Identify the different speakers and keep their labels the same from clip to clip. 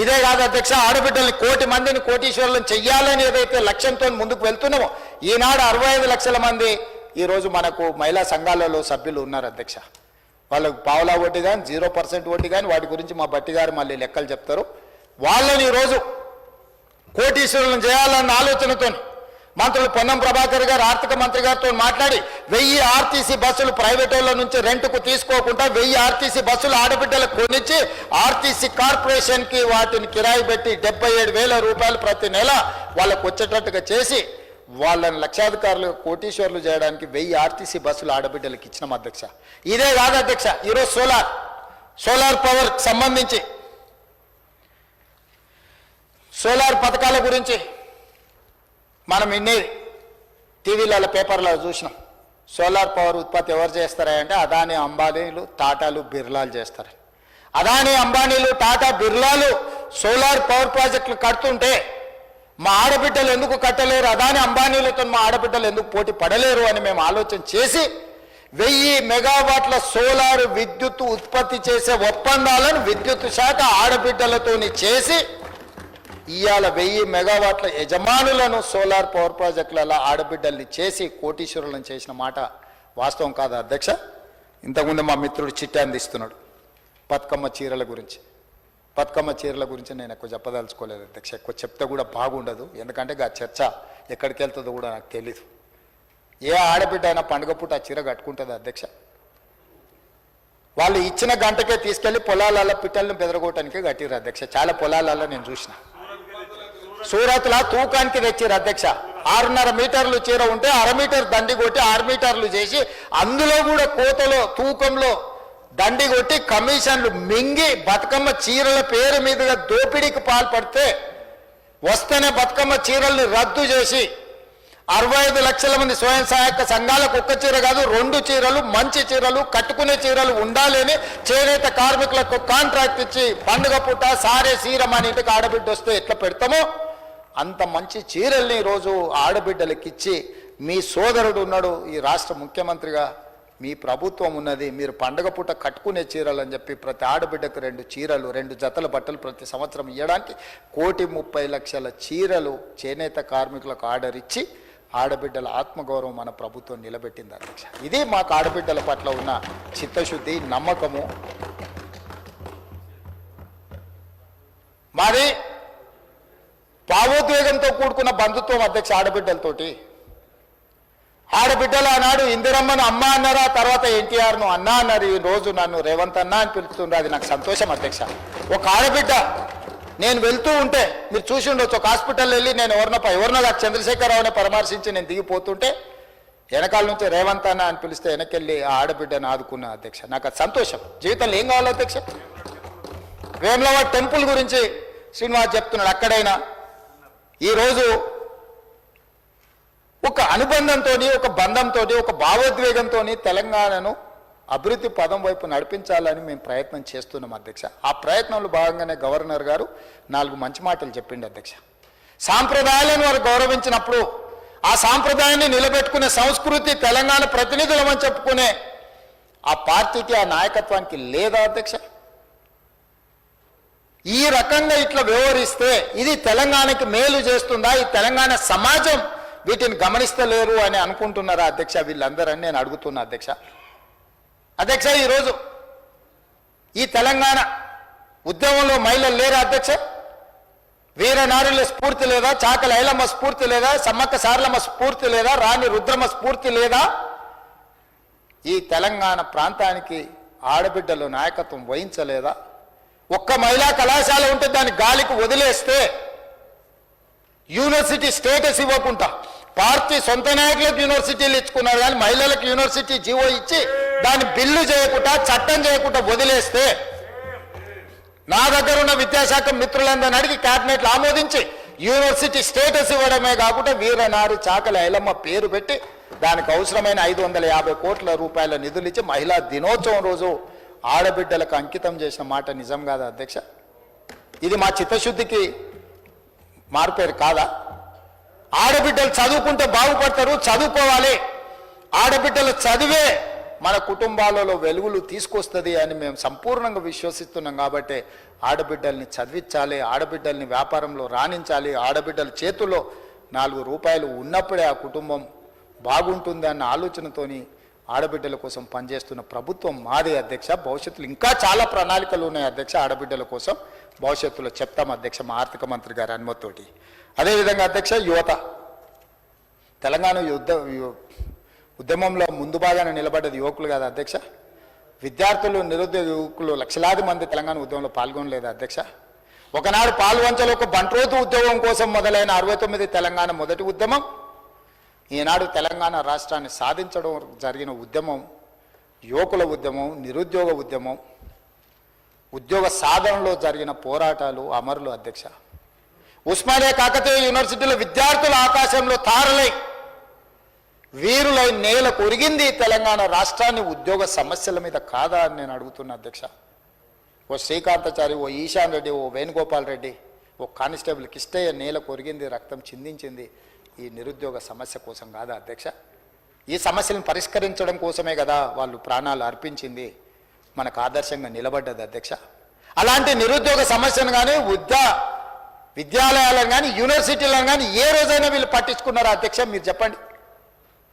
Speaker 1: ఇదే కాదు అధ్యక్ష ఆడబిడ్డల్ని కోటి మందిని కోటీశ్వరులను చెయ్యాలని ఏదైతే లక్ష్యంతో ముందుకు వెళ్తున్నామో ఈనాడు అరవై ఐదు లక్షల మంది ఈరోజు మనకు మహిళా సంఘాలలో సభ్యులు ఉన్నారు అధ్యక్ష. వాళ్ళకు పావులా వడ్డీ కానీ జీరో పర్సెంట్ వడ్డీ కానీ వాటి గురించి మా బట్టి గారు మళ్ళీ లెక్కలు చెప్తారు. వాళ్ళని ఈరోజు కోటీశ్వరులను చేయాలన్న ఆలోచనతో మంత్రులు పొన్నం ప్రభాకర్ గారు ఆర్థిక మంత్రి గారితో మాట్లాడి వెయ్యి ఆర్టీసీ బస్సులు ప్రైవేట్ వాళ్ళ నుంచి రెంట్కు తీసుకోకుండా వెయ్యి ఆర్టీసీ బస్సులు ఆడబిడ్డలకు కొనిచ్చి ఆర్టీసీ కార్పొరేషన్కి వాటిని కిరాయి పెట్టి డెబ్బై ఏడు వేల రూపాయలు ప్రతి నెల వాళ్ళకు వచ్చేటట్టుగా చేసి వాళ్ళని లక్షాధికారులు కోటీశ్వర్లు చేయడానికి వెయ్యి ఆర్టీసీ బస్సులు ఆడబిడ్డలకు ఇచ్చినాం అధ్యక్ష. ఇదే కాదు అధ్యక్ష ఈరోజు సోలార్ సోలార్ పవర్ సంబంధించి సోలార్ పథకాల గురించి మనం ఇన్ని టీవీలలో పేపర్లో చూసినాం. సోలార్ పవర్ ఉత్పత్తి ఎవరు చేస్తారా అంటే అదాని అంబానీలు టాటాలు బిర్లాలు చేస్తారు. అదాని అంబానీలు టాటా బిర్లాలు సోలార్ పవర్ ప్రాజెక్టులు కడుతుంటే మా ఆడబిడ్డలు ఎందుకు కట్టలేరు? అదాని అంబానీలతో మా ఆడబిడ్డలు ఎందుకు పోటీ పడలేరు అని మేము ఆలోచన చేసి వెయ్యి మెగావాట్ల సోలార్ విద్యుత్ ఉత్పత్తి చేసే ఒప్పందాలను విద్యుత్ శాఖ ఆడబిడ్డలతోని చేసి ఇవాళ వెయ్యి మెగావాట్ల యజమానులను సోలార్ పవర్ ప్రాజెక్టులలో ఆడబిడ్డల్ని చేసి కోటీశ్వరులను చేసిన మాట వాస్తవం కాదు అధ్యక్ష? ఇంతకుముందు మా మిత్రుడు చిట్టి అందిస్తున్నాడు బతుకమ్మ చీరల గురించి. బతుకమ్మ చీరల గురించి నేను ఎక్కువ చెప్పదలుచుకోలేదు అధ్యక్ష. ఎక్కువ చెప్తే కూడా బాగుండదు. ఎందుకంటే ఆ చర్చ ఎక్కడికి వెళ్తుందో కూడా నాకు తెలీదు. ఏ ఆడబిడ్డ అయినా పండుగ పూట ఆ చీర కట్టుకుంటుంది అధ్యక్ష? వాళ్ళు ఇచ్చిన గంటకే తీసుకెళ్ళి పొలాలలో పిట్టలను బెదరగొట్టడానికి కట్టిరు అధ్యక్ష. చాలా పొలాలలో నేను చూసిన. సూరత్లా తూకానికి తెచ్చారు అధ్యక్ష. ఆరున్నర మీటర్లు చీర ఉంటే అర మీటర్ దండి కొట్టి ఆరు మీటర్లు చేసి అందులో కూడా కోతలో తూకంలో దండి కొట్టి కమిషన్లు మింగి బతుకమ్మ చీరల పేరు మీదుగా దోపిడీకి పాల్పడితే వస్తేనే బతుకమ్మ చీరల్ని రద్దు చేసి అరవై ఐదు లక్షల మంది స్వయం సహాయక సంఘాలకు ఒక్క చీర కాదు రెండు చీరలు మంచి చీరలు కట్టుకునే చీరలు ఉండాలని చేనేత కార్మికులకు కాంట్రాక్ట్ ఇచ్చి పండుగ పూట సారే సీర మన ఇంటికి ఆడబిడ్డ వస్తే ఎట్లా పెడతామో? అంత మంచి చీరల్ని ఈరోజు ఆడబిడ్డలకిచ్చి మీ సోదరుడు ఉన్నాడు ఈ రాష్ట్ర ముఖ్యమంత్రిగా. మీ ప్రభుత్వం ఉన్నది మీరు పండగ పూట కట్టుకునే చీరలు అని చెప్పి ప్రతి ఆడబిడ్డకు రెండు చీరలు రెండు జతల బట్టలు ప్రతి సంవత్సరం ఇవ్వడానికి కోటి ముప్పై లక్షల చీరలు చేనేత కార్మికులకు ఆర్డర్ ఇచ్చి ఆడబిడ్డల ఆత్మగౌరవం మన ప్రభుత్వం నిలబెట్టింది అధ్యక్ష. ఇది మాకు ఆడబిడ్డల పట్ల ఉన్న చిత్తశుద్ధి నమ్మకము. మాది భావోద్వేగంతో కూడుకున్న బంధుత్వం అధ్యక్ష ఆడబిడ్డలతోటి. ఆడబిడ్డలు ఆనాడు ఇందిరమ్మను అమ్మ అన్నారా తర్వాత ఎన్టీఆర్ను అన్నా అన్నారు. ఈ రోజు నన్ను రేవంత్ అన్న అని పిలుస్తుండ్రు. అది నాకు సంతోషం అధ్యక్ష. ఒక ఆడబిడ్డ నేను వెళ్తూ ఉంటే మీరు చూసి ఉండొచ్చు. ఒక హాస్పిటల్ వెళ్ళి నేను ఎవరినో ఎవరినో నాకు చంద్రశేఖరరావుని పరామర్శించి నేను దిగిపోతుంటే వెనకాల నుంచి రేవంత్ అన్న అని పిలిస్తే వెనకెళ్ళి ఆ ఆడబిడ్డను ఆదుకున్న అధ్యక్ష. నాకు అది సంతోషం. జీవితంలో ఏం కావాలి అధ్యక్ష? వేములవాడ టెంపుల్ గురించి శ్రీనివాస్ చెప్తున్నాడు. అక్కడైనా ఈరోజు ఒక అనుబంధంతో ఒక బంధంతో ఒక భావోద్వేగంతో తెలంగాణను అభివృద్ధి పదం వైపు నడిపించాలని మేము ప్రయత్నం చేస్తున్నాం అధ్యక్ష. ఆ ప్రయత్నంలో భాగంగానే గవర్నర్ గారు నాలుగు మంచి మాటలు చెప్పిండు అధ్యక్ష. సాంప్రదాయాలను వారు గౌరవించినప్పుడు ఆ సాంప్రదాయాన్ని నిలబెట్టుకునే సంస్కృతి తెలంగాణ ప్రతినిధులమని చెప్పుకునే ఆ పార్టీకి ఆ నాయకత్వానికి లేదా అధ్యక్ష? ఈ రకంగా ఇట్లా వ్యవహరిస్తే ఇది తెలంగాణకి మేలు చేస్తుందా? ఈ తెలంగాణ సమాజం వీటిని గమనిస్తలేరు అని అనుకుంటున్నారా అధ్యక్ష వీళ్ళందరని నేను అడుగుతున్నా అధ్యక్ష. అధ్యక్ష ఈరోజు ఈ తెలంగాణ ఉద్యమంలో మహిళలు లేరా అధ్యక్ష? వీరనారుల స్ఫూర్తి లేదా? చాకల ఐలమ్మ స్ఫూర్తి లేదా? సమ్మక్క సారలమ్మ స్ఫూర్తి లేదా? రాణి రుద్రమ స్ఫూర్తి లేదా? ఈ తెలంగాణ ప్రాంతానికి ఆడబిడ్డలు నాయకత్వం వహించలేదా? ఒక్క మహిళా కళాశాల ఉంటే దాన్ని గాలికి వదిలేస్తే యూనివర్సిటీ స్టేటస్ ఇవ్వకుండా పార్టీ సొంత నాయకులకు యూనివర్సిటీలు ఇచ్చుకున్నారు కానీ మహిళలకు యూనివర్సిటీ జీవో ఇచ్చి దాన్ని బిల్లు చేయకుండా చట్టం చేయకుండా వదిలేస్తే నా దగ్గర ఉన్న విద్యాశాఖ మిత్రులందరిని అడిగి క్యాబినెట్లు ఆమోదించి యూనివర్సిటీ స్టేటస్ ఇవ్వడమే కాకుండా వీరనారి చాకలి ఐలమ్మ పేరు పెట్టి దానికి అవసరమైన ఐదు వందల యాభై కోట్ల రూపాయల నిధులు ఇచ్చి మహిళా దినోత్సవం రోజు ఆడబిడ్డలకు అంకితం చేసిన మాట నిజం కాదా అధ్యక్ష? ఇది మా చిత్తశుద్ధికి మార్పేరు కాదా? ఆడబిడ్డలు చదువుకుంటే బాగుపడతారు చదువుకోవాలి. ఆడబిడ్డలు చదివే మన కుటుంబాలలో వెలుగులు తీసుకొస్తుంది అని మేము సంపూర్ణంగా విశ్వసిస్తున్నాం కాబట్టి ఆడబిడ్డల్ని చదివించాలి ఆడబిడ్డల్ని వ్యాపారంలో రాణించాలి ఆడబిడ్డల చేతుల్లో నాలుగు రూపాయలు ఉన్నప్పుడే ఆ కుటుంబం బాగుంటుంది అన్న ఆలోచనతోని ఆడబిడ్డల కోసం పనిచేస్తున్న ప్రభుత్వం మాది అధ్యక్ష భవిష్యత్తులో ఇంకా చాలా ప్రణాళికలు ఉన్నాయి అధ్యక్ష ఆడబిడ్డల కోసం భవిష్యత్తులో చెప్తాం అధ్యక్ష మా ఆర్థిక మంత్రి గారి అనుమతితోటి. అదేవిధంగా అధ్యక్ష యువత. తెలంగాణ యుద్ధ ఉద్యమంలో ముందు భాగాన నిలబడ్డది యువకులు కాదు అధ్యక్ష? విద్యార్థులు నిరుద్యోగ యువకులు లక్షలాది మంది తెలంగాణ ఉద్యమంలో పాల్గొనలేదు అధ్యక్ష? ఒకనాడు పాల్వంచలో ఒక బంట్రోతు ఉద్యోగం కోసం మొదలైన అరవై తొమ్మిది తెలంగాణ మొదటి ఉద్యమం ఈనాడు తెలంగాణ రాష్ట్రాన్ని సాధించడం జరిగిన ఉద్యమం యువకుల ఉద్యమం నిరుద్యోగ ఉద్యమం ఉద్యోగ సాధనలో జరిగిన పోరాటాలు అమరులు అధ్యక్ష. ఉస్మానియా కాకతీయ యూనివర్సిటీలో విద్యార్థుల ఆకాశంలో తారలై వీరులై నేల కొరిగింది తెలంగాణ రాష్ట్రాన్ని ఉద్యోగ సమస్యల మీద కాదా అని నేను అడుగుతున్నా అధ్యక్ష. ఓ శ్రీకాంతాచారి ఓ ఈశాన్ రెడ్డి ఓ వేణుగోపాల్ రెడ్డి ఓ కానిస్టేబుల్ కిష్టయ్య నేల కొరిగింది రక్తం చిందించింది. ఈ నిరుద్యోగ సమస్య కోసం కాదా అధ్యక్ష? ఈ సమస్యలను పరిష్కరించడం కోసమే కదా వాళ్ళు ప్రాణాలు అర్పించింది. మనకు ఆదర్శంగా నిలబడ్డది అధ్యక్ష. అలాంటి నిరుద్యోగ సమస్యను కానీ విద్యా విద్యాలయాలను కానీ యూనివర్సిటీలను కానీ ఏ రోజైనా వీళ్ళు పట్టించుకున్నారా అధ్యక్ష? మీరు చెప్పండి.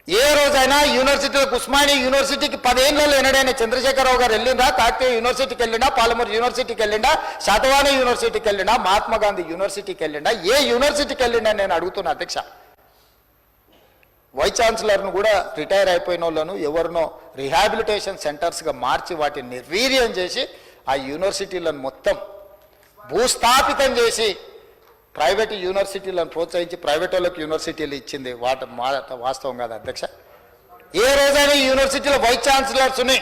Speaker 1: ఏ రోజైనా యూనివర్సిటీలకు ఉస్మానియా యూనివర్సిటీకి పదేళ్ళలో ఎన్నడైనా చంద్రశేఖరరావు గారు వెళ్ళిందా కాకతీయ యూనివర్సిటీకి వెళ్ళిండా పాలమూరు యూనివర్సిటీకి వెళ్ళిండా శాతవాహన యూనివర్సిటీకి వెళ్ళిండా మహాత్మా గాంధీ యూనివర్సిటీకి వెళ్ళిండా ఏ యూనివర్సిటీకి వెళ్ళిండా నేను అడుగుతున్నా అధ్యక్ష. వైస్ ఛాన్సలర్ను కూడా రిటైర్ అయిపోయిన వాళ్ళను ఎవరినో రిహాబిలిటేషన్ సెంటర్స్గా మార్చి వాటిని నిర్వీర్యం చేసి ఆ యూనివర్సిటీలను మొత్తం భూస్థాపితం చేసి ప్రైవేట్ యూనివర్సిటీలను ప్రోత్సహించి ప్రైవేట్ వాళ్ళకి యూనివర్సిటీలు ఇచ్చింది. వాట మాట వాస్తవం కాదు అధ్యక్ష. ఏ రోజైనా యూనివర్సిటీలో వైస్ ఛాన్సలర్స్ని